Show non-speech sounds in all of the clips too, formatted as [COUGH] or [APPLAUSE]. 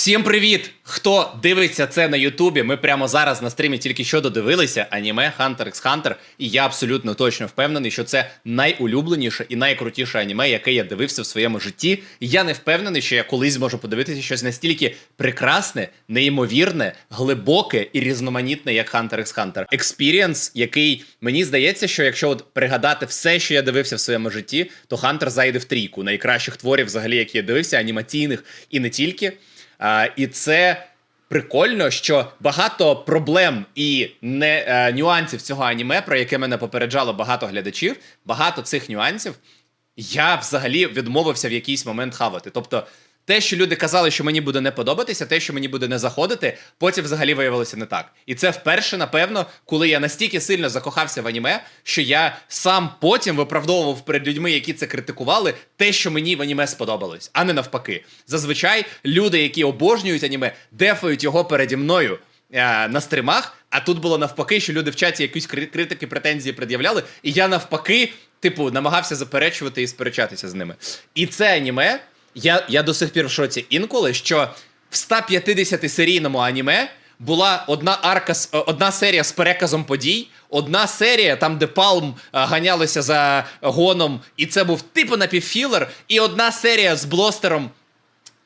Всім привіт! Хто дивиться це на Ютубі? Ми прямо зараз на стрімі тільки що додивилися аніме Hunter x Hunter, і я абсолютно точно впевнений, що це найулюбленіше і найкрутіше аніме, яке я дивився в своєму житті. Я не впевнений, що я колись зможу подивитися щось настільки прекрасне, неймовірне, глибоке і різноманітне, як Hunter x Hunter. Експірієнс, який мені здається, що якщо от пригадати все, що я дивився в своєму житті, то Hunter зайде в трійку найкращих творів, взагалі, які я дивився, анімаційних і не тільки. А, і це прикольно, що багато проблем і не а, нюансів цього аніме, про яке мене попереджало багато глядачів, багато цих нюансів я взагалі відмовився в якийсь момент хавати. Тобто, те, що люди казали, що мені буде не подобатися, те, що мені буде не заходити, потім взагалі виявилося не так. І це вперше, напевно, коли я настільки сильно закохався в аніме, що я сам потім виправдовував перед людьми, які це критикували, те, що мені в аніме сподобалось, а не навпаки. Зазвичай люди, які обожнюють аніме, дефають його переді мною. е, На стримах, а тут було навпаки, що люди в чаті якісь кри- критики, претензії пред'являли, і я навпаки, типу, намагався заперечувати і сперечатися з ними. І це аніме, я, я до сих пір в шоці інколи, що в 150 серійному аніме була одна арка, е, одна серія з переказом подій, одна серія, там, де Палм е, ганялися за гоном, і це був типу напівфілер, і одна серія з блостером.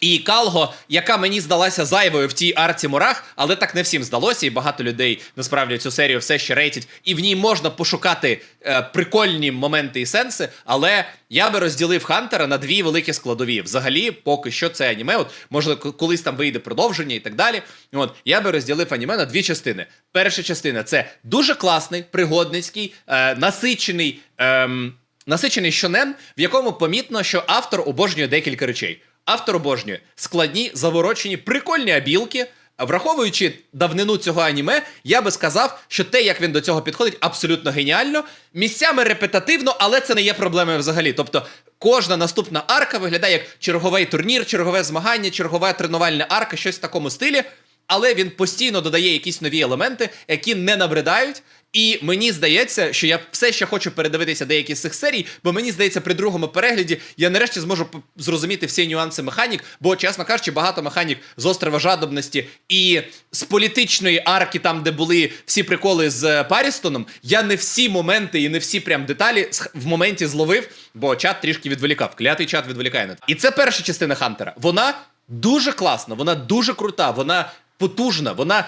І Калго, яка мені здалася зайвою в тій арці Мурах, але так не всім здалося, і багато людей насправді цю серію все ще рейтять, і в ній можна пошукати е, прикольні моменти і сенси. Але я би розділив Хантера на дві великі складові. Взагалі, поки що це аніме. От можливо, колись там вийде продовження і так далі. От я би розділив аніме на дві частини. Перша частина це дуже класний, пригодницький, е, насичений. ем, Насичений щонен, в якому помітно, що автор обожнює декілька речей. Автор обожнює складні, заворочені, прикольні абілки. Враховуючи давнину цього аніме, я би сказав, що те, як він до цього підходить, абсолютно геніально. Місцями репетативно, але це не є проблемою взагалі. Тобто, кожна наступна арка виглядає як черговий турнір, чергове змагання, чергова тренувальна арка, щось в такому стилі. Але він постійно додає якісь нові елементи, які не набридають. І мені здається, що я все ще хочу передивитися деякі з цих серій, бо мені здається, при другому перегляді я нарешті зможу зрозуміти всі нюанси механік, бо, чесно кажучи, багато механік з острова жадобності і з політичної арки, там, де були всі приколи з е, Парістоном, я не всі моменти і не всі прям деталі в моменті зловив, бо чат трішки відволікав. Клятий чат відволікає на це. І це перша частина Хантера. Вона дуже класна, вона дуже крута, вона потужна, вона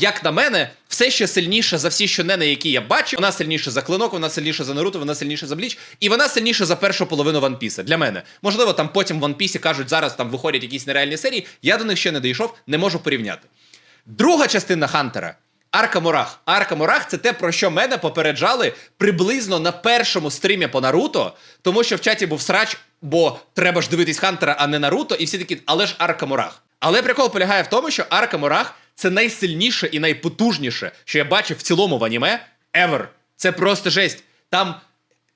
як на мене, все ще сильніша за всі щонени, які я бачив. Вона сильніша за клинок, вона сильніша за Наруто, вона сильніша за Бліч, і вона сильніша за першу половину One Piece. Для мене. Можливо, там потім в One Piece кажуть, зараз там виходять якісь нереальні серії. Я до них ще не дійшов, не можу порівняти. Друга частина Хантера. Арка Мурах. Арка Мурах це те, про що мене попереджали приблизно на першому стрімі по Наруто, тому що в чаті був срач, бо треба ж дивитись Хантера, а не Наруто, і всі такі, але ж Арка Мурах. Але прикол полягає в тому, що Арка Мурах це найсильніше і найпотужніше, що я бачив в цілому в аніме ever. Це просто жесть. Там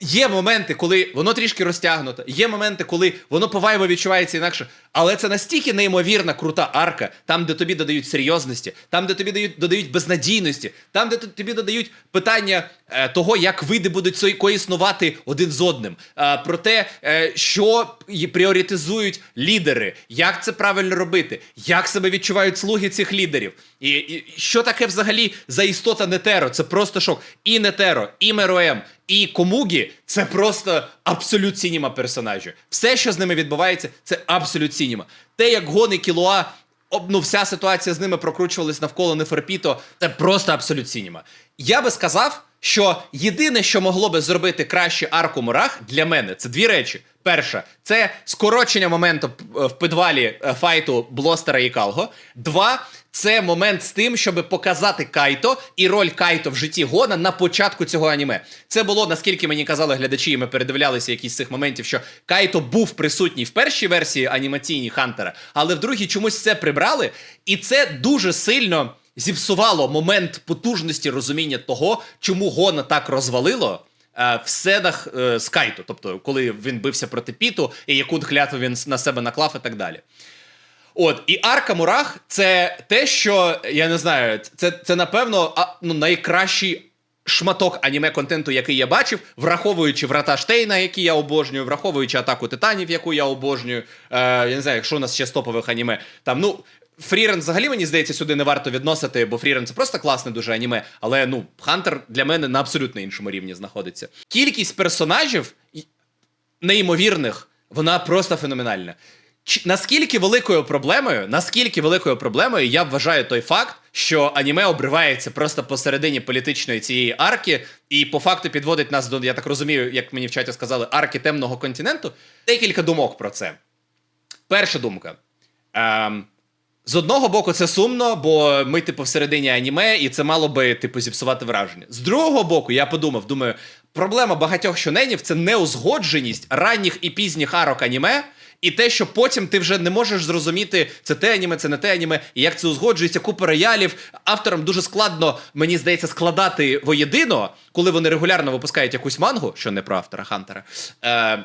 Є моменти, коли воно трішки розтягнуто, є моменти, коли воно по вайбу відчувається інакше. Але це настільки неймовірна крута арка, там, де тобі додають серйозності, там, де тобі дають, додають безнадійності, там, де тобі додають питання е, того, як види будуть коіснувати один з одним, е, про те, е, що й- пріоритизують лідери, як це правильно робити, як себе відчувають слуги цих лідерів. І, і що таке взагалі за істота Нетеро? Це просто шок. І Нетеро, і Мероем, і Комугі це просто абсолют сініма персонажі. Все, що з ними відбувається, це абсолют сініма. Те, як гони Кілоа, ну, вся ситуація з ними прокручувалась навколо Неферпіто, це просто абсолют сініма. Я би сказав, що єдине, що могло би зробити краще арку Мурах для мене, це дві речі. Перша, це скорочення моменту в підвалі е, файту Блостера і Калго. Два, це момент з тим, щоб показати Кайто і роль Кайто в житті Гона на початку цього аніме. Це було, наскільки мені казали глядачі, і ми передивлялися якісь з цих моментів, що Кайто був присутній в першій версії анімаційній Хантера, але в другій чомусь це прибрали, і це дуже сильно зіпсувало момент потужності розуміння того, чому Гона так розвалило. е, В сценах е, з Кайто, тобто коли він бився проти Піту, і яку клятву він на себе наклав і так далі. От, і Арка Мурах це те, що я не знаю, це, це напевно а, ну, найкращий шматок аніме контенту, який я бачив, враховуючи врата Штейна, які я обожнюю, враховуючи атаку титанів, яку я обожнюю. Е, я не знаю, якщо у нас ще з топових аніме. Там, ну, Фрірен взагалі мені здається, сюди не варто відносити, бо Фрірен це просто класне дуже аніме. Але ну, Хантер для мене на абсолютно іншому рівні знаходиться. Кількість персонажів неймовірних, вона просто феноменальна. Чи- наскільки великою проблемою, наскільки великою проблемою я вважаю той факт, що аніме обривається просто посередині політичної цієї арки, і по факту підводить нас до, я так розумію, як мені в чаті сказали, арки темного континенту. Декілька думок про це. Перша думка. Ем, з одного боку, це сумно, бо ми, типу, всередині аніме, і це мало би, типу, зіпсувати враження. З другого боку, я подумав, думаю, проблема багатьох щоненів це неузгодженість ранніх і пізніх арок аніме, і те, що потім ти вже не можеш зрозуміти, це те аніме, це не те аніме, і як це узгоджується, купа роялів. Авторам дуже складно, мені здається, складати воєдино, коли вони регулярно випускають якусь мангу, що не про автора Хантера. Е,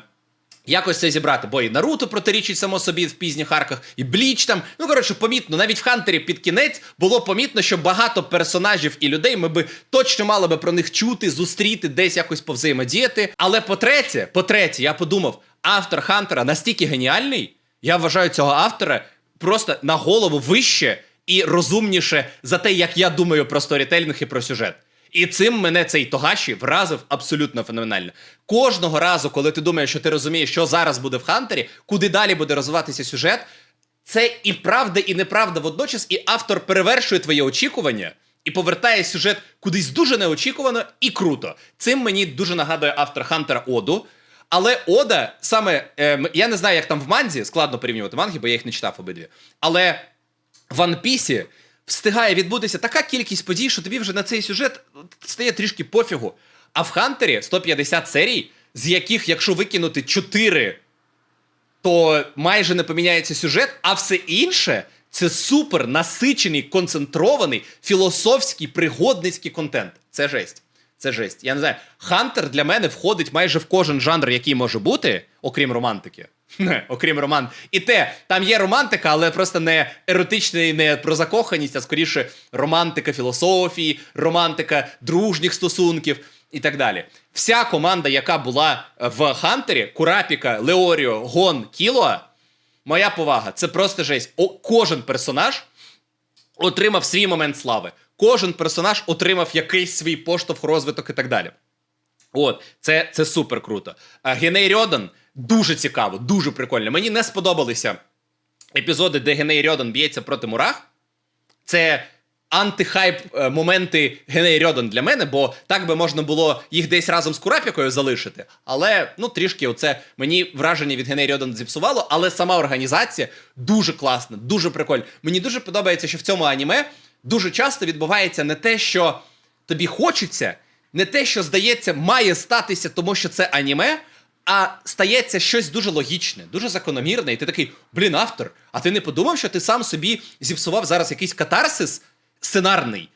Якось це зібрати, бо і Наруто протирічить само собі в пізніх арках, і Бліч там. Ну коротше, помітно, навіть в Хантері під кінець було помітно, що багато персонажів і людей ми би точно мали би про них чути, зустріти, десь якось повзаємодіяти. Але по-третє, по-третє, я подумав, автор Хантера настільки геніальний, я вважаю цього автора просто на голову вище і розумніше за те, як я думаю про сторітелінг і про сюжет. І цим мене цей Тогаші вразив абсолютно феноменально. Кожного разу, коли ти думаєш, що ти розумієш, що зараз буде в Хантері, куди далі буде розвиватися сюжет, це і правда, і неправда водночас, і автор перевершує твоє очікування і повертає сюжет кудись дуже неочікувано і круто. Цим мені дуже нагадує автор Хантера Оду. Але Ода саме е, я не знаю, як там в манзі складно порівнювати манги, бо я їх не читав обидві. Але в One Piece встигає відбутися така кількість подій, що тобі вже на цей сюжет стає трішки пофігу. А в Хантері 150 серій, з яких, якщо викинути 4, то майже не поміняється сюжет, а все інше це супер насичений, концентрований, філософський, пригодницький контент. Це жесть. Це жесть. Я не знаю. Хантер для мене входить майже в кожен жанр, який може бути, окрім романтики. [LAUGHS] Окрім роман. І те, там є романтика, але просто не еротична і не про закоханість, а скоріше романтика філософії, романтика дружніх стосунків і так далі. Вся команда, яка була в Хантері, Курапіка, Леоріо, Гон, Кілоа, моя повага, це просто жесть. О, кожен персонаж отримав свій момент слави. Кожен персонаж отримав якийсь свій поштовх, розвиток і так далі. От, це, це супер круто. Геней Рьодан дуже цікаво, дуже прикольно. Мені не сподобалися епізоди, де Геней Рьодан б'ється проти мурах. Це антихайп е, моменти Геней Рьодан для мене, бо так би можна було їх десь разом з Курапікою залишити. Але ну трішки оце мені враження від Геней Рьодан зіпсувало, але сама організація дуже класна, дуже прикольна. Мені дуже подобається, що в цьому аніме дуже часто відбувається не те, що тобі хочеться, не те, що здається, має статися, тому що це аніме. А стається щось дуже логічне, дуже закономірне, і ти такий, блін, автор, а ти не подумав, що ти сам собі зіпсував зараз якийсь катарсис сценарний,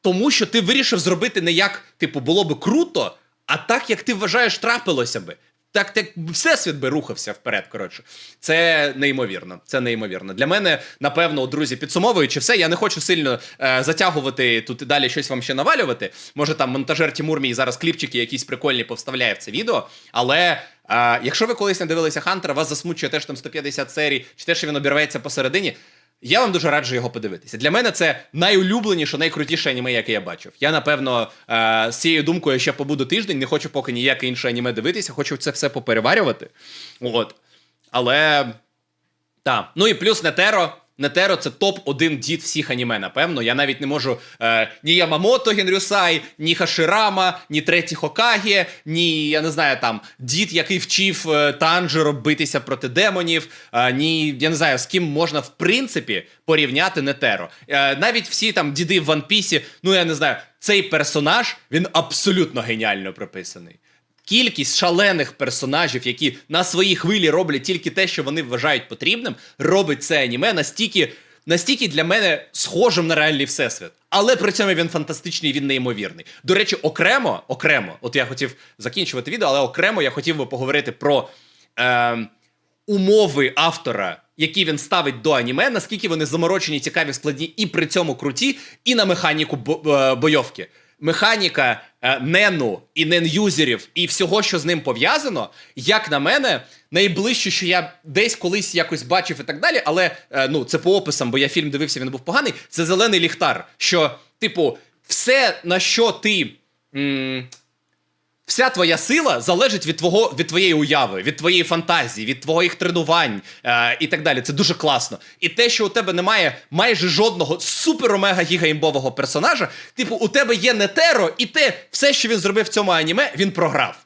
тому що ти вирішив зробити не як, типу, було би круто, а так, як ти вважаєш, трапилося би. Так, так всесвіт би рухався вперед. Коротше, це неймовірно. Це неймовірно. Для мене, напевно, друзі, підсумовуючи все, я не хочу сильно е, затягувати тут і далі щось вам ще навалювати. Може, там монтажер Тимур мій зараз кліпчики якісь прикольні повставляє в це відео. Але е, якщо ви колись не дивилися Хантера, вас засмучує те, що там 150 серій, чи те, що він обірветься посередині. Я вам дуже раджу його подивитися. Для мене це найулюбленіше, найкрутіше аніме, яке я бачив. Я, напевно, е, з цією думкою ще побуду тиждень, не хочу поки ніяке інше аніме дивитися, хочу це все попереварювати. От. Але. Так. Ну і плюс Нетеро. Нетеро це топ-1 дід всіх аніме, напевно. Я навіть не можу е, ні Ямамото Генрюсай, ні Хаширама, ні третій Хокаге, ні, я не знаю, там дід, який вчив е, Танжеро битися проти демонів, е, ні, я не знаю, з ким можна в принципі порівняти Нетеро. Е, навіть всі там діди в Piece, ну я не знаю, цей персонаж він абсолютно геніально прописаний. Кількість шалених персонажів, які на своїй хвилі роблять тільки те, що вони вважають потрібним, робить це аніме настільки, настільки для мене схожим на реальний всесвіт. Але при цьому він фантастичний, він неймовірний. До речі, окремо, окремо, от я хотів закінчувати відео, але окремо я хотів би поговорити про е, умови автора, які він ставить до аніме, наскільки вони заморочені, цікаві, складні і при цьому круті, і на механіку бо- е, бойовки. Механіка е, нену і нен-юзерів і всього, що з ним пов'язано, як на мене, найближче, що я десь колись якось бачив і так далі, але е, ну це по описам, бо я фільм дивився, він був поганий. Це зелений ліхтар. Що, типу, все, на що ти. Вся твоя сила залежить від твого від твоєї уяви, від твоєї фантазії, від твоїх тренувань е, і так далі. Це дуже класно. І те, що у тебе немає майже жодного супер омега гіга імбового персонажа, типу, у тебе є Нетеро, і те, все, що він зробив в цьому аніме, він програв.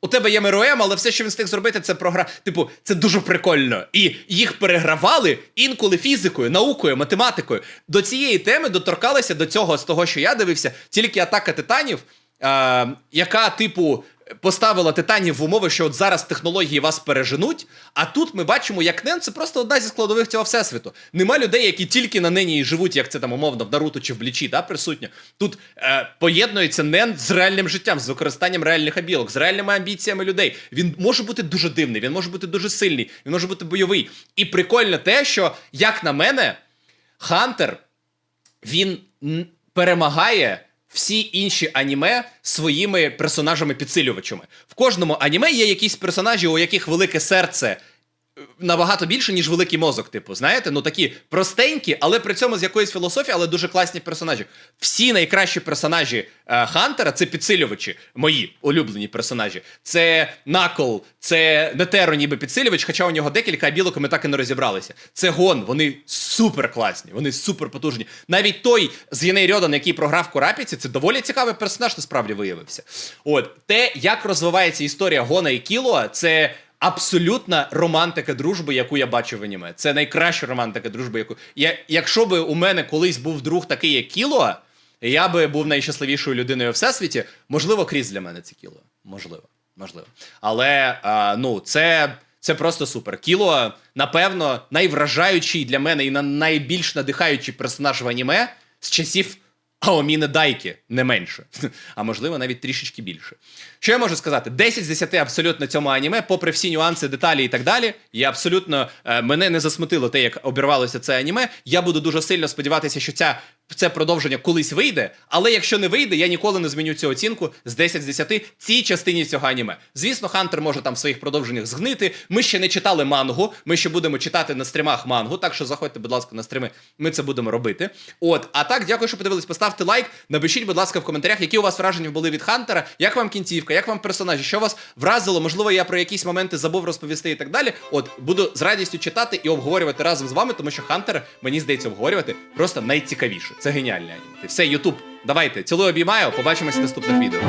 У тебе є Меруем, але все, що він встиг зробити, це програ. Типу, це дуже прикольно. І їх перегравали інколи фізикою, наукою, математикою. До цієї теми доторкалися до цього з того, що я дивився, тільки атака титанів, е, яка, типу, поставила титанів в умови, що от зараз технології вас переженуть. А тут ми бачимо, як Нен це просто одна зі складових цього всесвіту. Нема людей, які тільки на Нені і живуть, як це там умовно в Наруто чи в Блічі, да, присутньо. Тут е, поєднується Нен з реальним життям, з використанням реальних абілок, з реальними амбіціями людей. Він може бути дуже дивний, він може бути дуже сильний, він може бути бойовий. І прикольно те, що, як на мене, Хантер він перемагає всі інші аніме своїми персонажами-підсилювачами. В кожному аніме є якісь персонажі, у яких велике серце. Набагато більше, ніж великий мозок, типу, знаєте, ну такі простенькі, але при цьому з якоїсь філософії, але дуже класні персонажі. Всі найкращі персонажі е, Хантера це підсилювачі, мої улюблені персонажі. Це Накл, це Нетеро, ніби підсилювач, хоча у нього декілька білок, і ми так і не розібралися. Це Гон, вони супер класні, вони супер потужні. Навіть той з Єней Рьодан, який програв Курапіці, це доволі цікавий персонаж, насправді виявився. От те, як розвивається історія Гона і Кілоа, це. Абсолютна романтика дружби, яку я бачив в аніме. Це найкраща романтика дружби, яку я, якщо би у мене колись був друг такий, як Кілоа, я би був найщасливішою людиною у всесвіті. Можливо, крізь для мене це Кілоа. Можливо, можливо. Але а, ну, це, це просто супер. Кілоа, напевно, найвражаючий для мене і на найбільш надихаючий персонаж в аніме з часів Аоміни Дайки, не менше, [LAUGHS] а можливо навіть трішечки більше. Що я можу сказати? 10 з 10 абсолютно цьому аніме, попри всі нюанси, деталі і так далі. Я абсолютно е, мене не засмутило те, як обірвалося це аніме. Я буду дуже сильно сподіватися, що ця. Це продовження колись вийде, але якщо не вийде, я ніколи не зміню цю оцінку з 10 з 10 цій частині цього аніме. Звісно, Хантер може там в своїх продовженнях згнити. Ми ще не читали мангу. Ми ще будемо читати на стрімах мангу. Так що заходьте, будь ласка, на стріми. Ми це будемо робити. От, а так, дякую, що подивились. Поставте лайк. Напишіть, будь ласка, в коментарях, які у вас враження були від Хантера, як вам кінцівка, як вам персонажі, що вас вразило. Можливо, я про якісь моменти забув розповісти і так далі. От буду з радістю читати і обговорювати разом з вами, тому що Хантера, мені здається, обговорювати просто найцікавіше. Це геніальне аніме. Все, Ютуб, давайте. Цілую обіймаю. Побачимось в наступних відео.